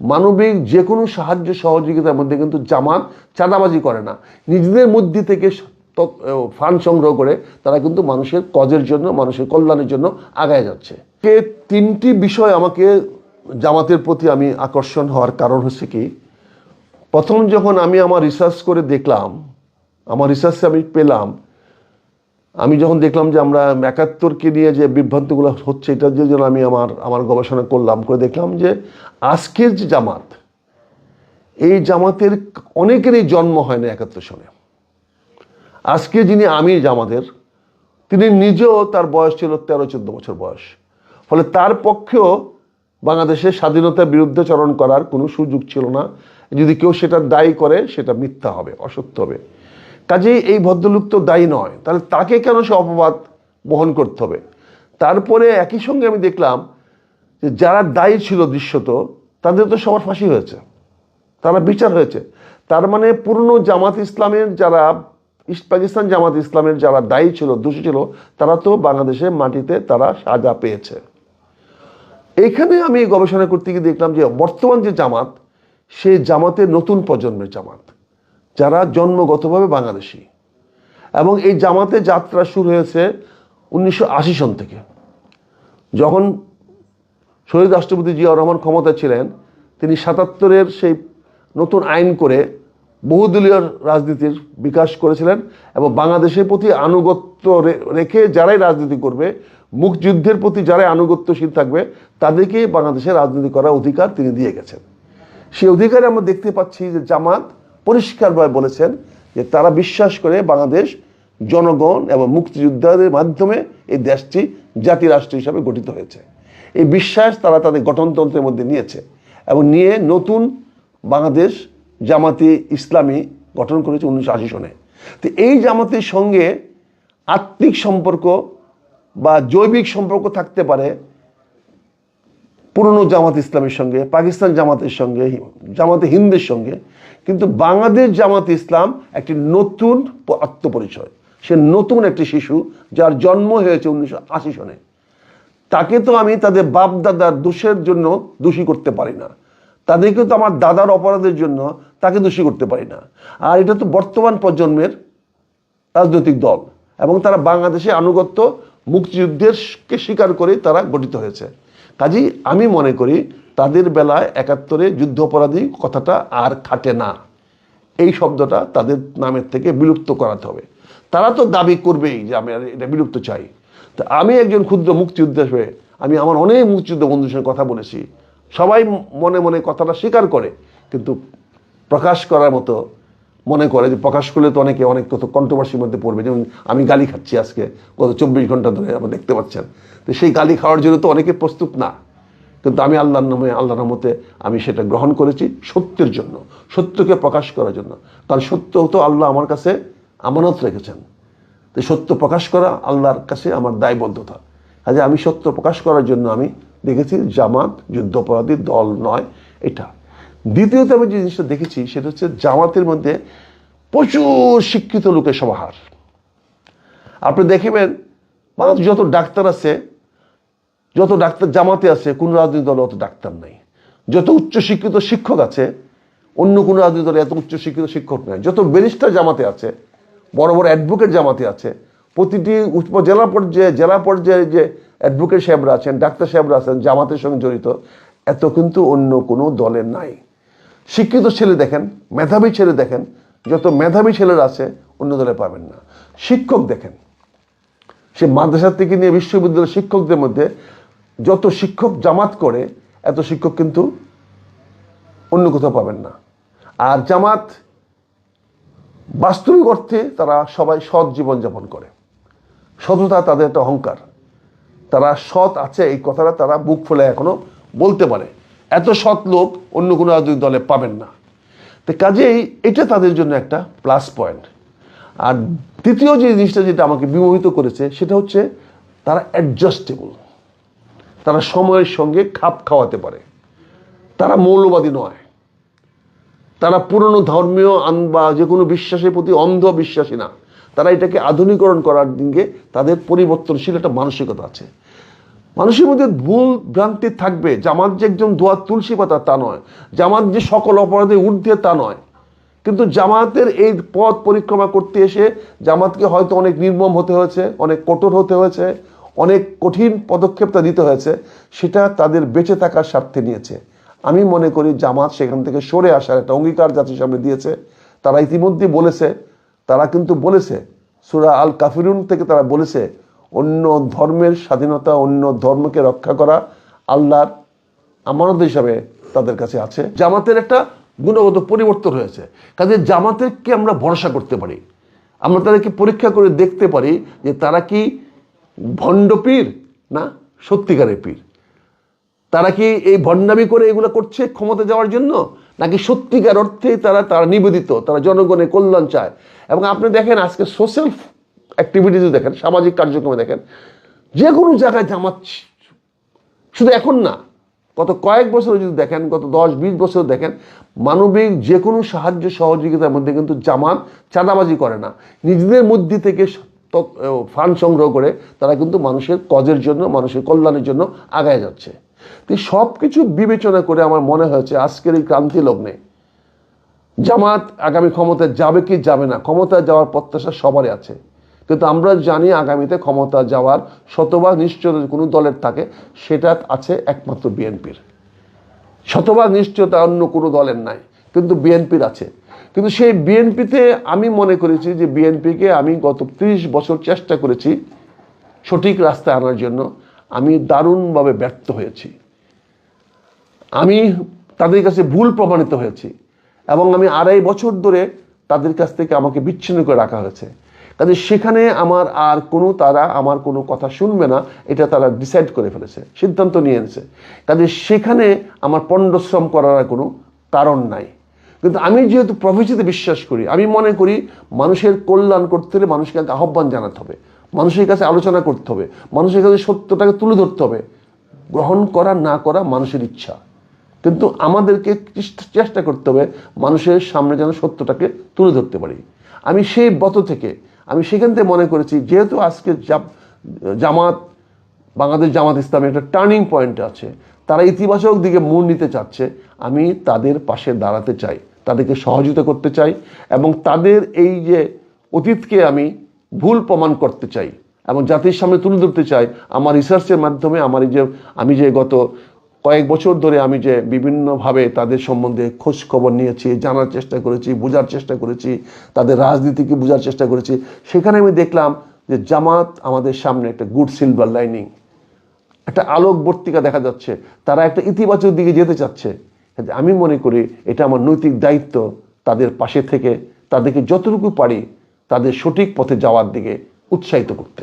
মানবিক যে কোনো সাহায্য সহযোগিতার মধ্যে কিন্তু জামাত চাঁদাবাজি করে না। নিজেদের মধ্যে থেকে ফান্ড সংগ্রহ করে তারা কিন্তু মানুষের কজের জন্য, মানুষের কল্যাণের জন্য আগায় যাচ্ছে। কে তিনটি বিষয় আমাকে জামাতের প্রতি আমি আকর্ষণ হওয়ার কারণ হচ্ছে কি, প্রথম যখন আমি আমার রিসার্চ করে দেখলাম, আমার রিসার্চে আমি পেলাম আমি যখন দেখলাম যে আমরা একাত্তরকে নিয়ে যে বিভ্রান্তিগুলো হচ্ছে, এটার জন্য আমি আমার আমার গবেষণা করলাম, করে দেখলাম যে আজকের যে জামাত, এই জামাতের অনেকেরই জন্ম হয় না একাত্তর সনে আজকে যিনি আমির জামাতের, তিনি নিজেও তার বয়স ছিল তেরো চোদ্দ বছর বয়স। ফলে তার পক্ষেও বাংলাদেশের স্বাধীনতার বিরুদ্ধে চরণ করার কোনো সুযোগ ছিল না। যদি কেউ সেটা দায়ী করে, সেটা মিথ্যা হবে, অসত্য হবে। কাজেই এই ভদ্রলোক তো দায়ী নয়। তাহলে তাকে কেন সে অপবাদ বহন করতে হবে? তারপরে একই সঙ্গে আমি দেখলাম যে যারা দায়ী ছিল দৃশ্যত তাদের তো সবার ফাঁসি হয়েছে। তারা বিচার হয়েছে। তার মানে পুরনো জামাত ইসলামের যারা, ইস্ট পাকিস্তান জামাত ইসলামের যারা দায়ী ছিল, দোষী ছিল, তারা তো বাংলাদেশের মাটিতে তারা সাজা পেয়েছে। এইখানে আমি গবেষণা করতে গিয়ে দেখলাম যে বর্তমান যে জামাত, সেই জামাতের নতুন প্রজন্মের জামাত। যারা জন্মগতভাবে বাংলাদেশি। এবং এই জামাতের যাত্রা শুরু হয়েছে উনিশশো আশি সন থেকে। যখন শহীদ রাষ্ট্রপতি জিয়া রহমান ক্ষমতা ছিলেন, তিনি সাতাত্তরের সেই নতুন আইন করে বহুদলীয় রাজনীতির বিকাশ করেছিলেন এবং বাংলাদেশের প্রতি আনুগত্য রেখে যারাই রাজনীতি করবে মুখযুদ্ধের প্রতি যারাই আনুগত্যশীল থাকবে তাদেরকে বাংলাদেশে রাজনীতি করার অধিকার তিনি দিয়ে গেছেন। সেই অধিকারে আমরা দেখতে পাচ্ছি যে জামাত পরিষ্কারভাবে বলেছেন যে তারা বিশ্বাস করে বাংলাদেশ জনগণ এবং মুক্তিযোদ্ধাদের মাধ্যমে এই দেশটি জাতি রাষ্ট্র হিসাবে গঠিত হয়েছে। এই বিশ্বাস তারা তাদের গঠনতন্ত্রের মধ্যে নিয়েছে এবং নিয়ে নতুন বাংলাদেশ জামাতি ইসলামী গঠন করেছে উনিশশো আশি সনে। তো এই জামাতের সঙ্গে আত্মিক সম্পর্ক বা জৈবিক সম্পর্ক থাকতে পারে পুরনো জামাত ইসলামের সঙ্গে, পাকিস্তান জামাতের সঙ্গে, জামাতে হিন্দের সঙ্গে, কিন্তু বাংলাদেশ জামাত ইসলাম একটি নতুন আত্মপরিচয়। সে নতুন একটি শিশু যার জন্ম হয়েছে উনিশশো আশি সনে। তাকে তো আমি তাদের বাপ দাদার দোষের জন্য দোষী করতে পারি না। তাদেরকে তো আমার দাদার অপরাধের জন্য তাকে দোষী করতে পারি না। আর এটা তো বর্তমান প্রজন্মের রাজনৈতিক দল এবং তারা বাংলাদেশে আনুগত্য মুক্তিযুদ্ধের কে স্বীকার করে তারা গঠিত হয়েছে। কাজেই আমি মনে করি তাদের বেলায় একাত্তরে যুদ্ধ অপরাধী কথাটা আর খাটে না। এই শব্দটা তাদের নামের থেকে বিলুপ্ত করাতে হবে। তারা তো দাবি করবেই যে আমি এটা বিলুপ্ত চাই। তা আমি একজন ক্ষুদ্র মুক্তিযোদ্ধা হয়ে আমি আমার অনেক মুক্তিযুদ্ধ বন্ধুর সঙ্গে কথা বলেছি। সবাই মনে মনে কথাটা স্বীকার করে, কিন্তু প্রকাশ করার মতো মনে করে যে প্রকাশ করলে তো অনেকে অনেক কত কন্ট্রোভার্সির মধ্যে পড়বে। যেমন আমি গালি খাচ্ছি আজকে, গত চব্বিশ ঘণ্টা ধরে আপনারা দেখতে পাচ্ছেন। তো সেই গালি খাওয়ার জন্য তো অনেকে প্রস্তুত না। কিন্তু আমি আল্লাহর নামে, আল্লাহর রহমতে আমি সেটা গ্রহণ করেছি সত্যের জন্য, সত্যকে প্রকাশ করার জন্য। কারণ সত্য তো আল্লাহ আমার কাছে আমানত রেখেছেন। তো সত্য প্রকাশ করা আল্লাহর কাছে আমার দায়বদ্ধতা। কাজে আমি সত্য প্রকাশ করার জন্য আমি দেখেছি জামাত, যুদ্ধপরাধী দল নয়, এটা। দ্বিতীয়ত আমি যে জিনিসটা দেখেছি, সেটা হচ্ছে জামাতের মধ্যে প্রচুর শিক্ষিত লোকের সমাহার। আপনি দেখবেন বাংলাদেশে যত ডাক্তার আছে, যত ডাক্তার জামাতে আছে, কোন রাজনৈতিক দলে অত ডাক্তার নাই। যত উচ্চশিক্ষিত শিক্ষক আছে, অন্য কোনো রাজনৈতিক দলে এত উচ্চশিক্ষিত শিক্ষক নাই। যত ব্যারিস্টার জামাতে আছে, বড় বড় অ্যাডভোকেট জামাতে আছে, প্রতিটি জেলা পর্যায়ে জেলা পর্যায়ে যে অ্যাডভোকেট সাহেবরা আছেন, ডাক্তার সাহেবরা আছেন, জামাতের সঙ্গে জড়িত, এত কিন্তু অন্য কোনো দলের নাই। শিক্ষিত ছেলে দেখেন, মেধাবী ছেলে দেখেন, যত মেধাবী ছেলেরা আছে, অন্য দলে পাবেন না। শিক্ষক দেখেন, সে মাদ্রাসা থেকে নিয়ে বিশ্ববিদ্যালয়ের শিক্ষকদের মধ্যে যত শিক্ষক জামাত করে, এত শিক্ষক কিন্তু অন্য কোথাও পাবেন না। আর জামাত বাস্তবিক অর্থে তারা সবাই সৎ জীবনযাপন করে। সততা তাদের একটা অহংকার। তারা সৎ আছে এই কথাটা তারা বুক ফুলে এখনও বলতে পারে। এত সৎ লোক অন্য কোনো রাজনৈতিক দলে পাবেন না। তো কাজেই এটা তাদের জন্য একটা প্লাস পয়েন্ট আর দ্বিতীয় যে জিনিসটা যেটা আমাকে বিমোহিত করেছে, সেটা হচ্ছে তারা অ্যাডজাস্টেবল তারা সময়ের সঙ্গে খাপ খাওয়াতে পারে। তারা মৌলবাদী নয়। তারা পুরনো ধর্মীয় আন- বা যে কোনো বিশ্বাসের প্রতি অন্ধ বিশ্বাসী না। তারা এটাকে আধুনিকরণ করার দিকে তাদের পরিবর্তনশীল একটা মানসিকতা আছে। মানুষের মধ্যে ভুল ভ্রান্তি থাকবে। জামাত যে একজন দোয়া তুলসী পাতা, তা নয়। জামাত যে সকল অপরাধে ঊর্ধ্বে, তা নয়। কিন্তু জামাতের এই পথ পরিক্রমা করতে এসে জামাতকে হয়তো অনেক নির্মম হতে হয়েছে, অনেক কঠোর হতে হয়েছে, অনেক কঠিন পদক্ষেপ তা দিতে হয়েছে, সেটা তাদের বেঁচে থাকার স্বার্থে নিয়েছে। আমি মনে করি জামাত সেখান থেকে সরে আসার একটা অঙ্গীকার জাতির সামনে দিয়েছে। তারা ইতিমধ্যে বলেছে, তারা কিন্তু বলেছে, সুরা আল কাফিরুন থেকে তারা বলেছে অন্য ধর্মের স্বাধীনতা, অন্য ধর্মকে রক্ষা করা আল্লাহর আমানত হিসাবে তাদের কাছে আছে। জামাতের একটা গুণগত পরিবর্তন হয়েছে। কাজে জামাতেরকে আমরা ভরসা করতে পারি। আমরা তাদেরকে পরীক্ষা করে দেখতে পারি যে তারা কি ভণ্ড পীর না সত্যিকারের পীর? তারা কি এই ভণ্ডামি করে এগুলো করছে ক্ষমতা যাওয়ার জন্য? নাকি সত্যিকার অর্থেই তারা তারা নিবেদিত, তারা জনগণের কল্যাণ চায়? এবং আপনি দেখেন আজকে সোশ্যাল অ্যাক্টিভিটিস দেখেন, সামাজিক কার্যক্রমে দেখেন যে কোনো জায়গায় জামাত শুধু এখন না, গত কয়েক বছর যদি দেখেন, গত দশ বিশ বছর দেখেন, মানবিক যে কোনো সাহায্য সহযোগিতার মধ্যে কিন্তু জামাত চাঁদাবাজি করে না। নিজেদের মধ্যে থেকে ফান্ড সংগ্রহ করে তারা কিন্তু মানুষের কজের জন্য, মানুষের কল্যাণের জন্য আগায় যাচ্ছে। তো সব কিছু বিবেচনা করে আমার মনে হয়েছে, আজকের এই ক্রান্তি লগ্নে জামাত আগামী ক্ষমতায় যাবে কি যাবে না, ক্ষমতায় যাওয়ার প্রত্যাশা সবারই আছে। কিন্তু আমরা জানি আগামীতে ক্ষমতা যাওয়ার শতভাগ নিশ্চয়তা কোনো দলের থাকে, সেটা আছে একমাত্র বিএনপির। শতভাগ নিশ্চয়তা অন্য কোনো দলের নাই, কিন্তু বিএনপির আছে। কিন্তু সেই বিএনপিতে আমি মনে করেছি যে বিএনপিকে আমি গত ত্রিশ বছর চেষ্টা করেছি সঠিক রাস্তায় আনার জন্য। আমি দারুণভাবে ব্যর্থ হয়েছি। আমি তাদের কাছে ভুল প্রমাণিত হয়েছি এবং আমি আড়াই বছর ধরে তাদের কাছ থেকে আমাকে বিচ্ছিন্ন করে রাখা হয়েছে। কাজে সেখানে আমার আর কোনো তারা আমার কোনো কথা শুনবে না, এটা তারা ডিসাইড করে ফেলেছে, সিদ্ধান্ত নিয়ে এনেছে। কাজে সেখানে আমার পণ্ডশ্রম করার কোনো কারণ নাই। কিন্তু আমি যেহেতু প্রফেসিতে বিশ্বাস করি, আমি মনে করি মানুষের কল্যাণ করতে হলে মানুষকে আহ্বান জানাতে হবে, মানুষের কাছে আলোচনা করতে হবে, মানুষের কাছে সত্যটাকে তুলে ধরতে হবে। গ্রহণ করা না করা মানুষের ইচ্ছা। কিন্তু আমাদেরকে চেষ্টা করতে হবে মানুষের সামনে যেন সত্যটাকে তুলে ধরতে পারি। আমি সেই বত থেকে আমি সেখান থেকে মনে করেছি, যেহেতু আজকে জামাত, বাংলাদেশ জামাত ইসলামে একটা টার্নিং পয়েন্ট আছে, তারা ইতিবাচক দিকে মন নিতে চাচ্ছে, আমি তাদের পাশে দাঁড়াতে চাই, তাদেরকে সহযোগিতা করতে চাই এবং তাদের এই যে অতীতকে আমি ভুল প্রমাণ করতে চাই এবং জাতির সামনে তুলে ধরতে চাই, আমার রিসার্চের মাধ্যমে, আমার এই যে, আমি যে গত কয়েক বছর ধরে আমি যে বিভিন্নভাবে তাদের সম্বন্ধে খোঁজ খবর নিয়েছি, জানার চেষ্টা করেছি, বোঝার চেষ্টা করেছি, তাদের রাজনীতিকে বোঝার চেষ্টা করেছি, সেখানে আমি দেখলাম যে জামাত আমাদের সামনে একটা গুড সিলভার লাইনিং একটা আলোকবর্তিকা দেখা যাচ্ছে, তারা একটা ইতিবাচক দিকে যেতে চাচ্ছে। আমি মনে করি এটা আমার নৈতিক দায়িত্ব তাদের পাশে থেকে, তাদেরকে যতটুকু পারি তাদের সঠিক পথে যাওয়ার দিকে উৎসাহিত করতে।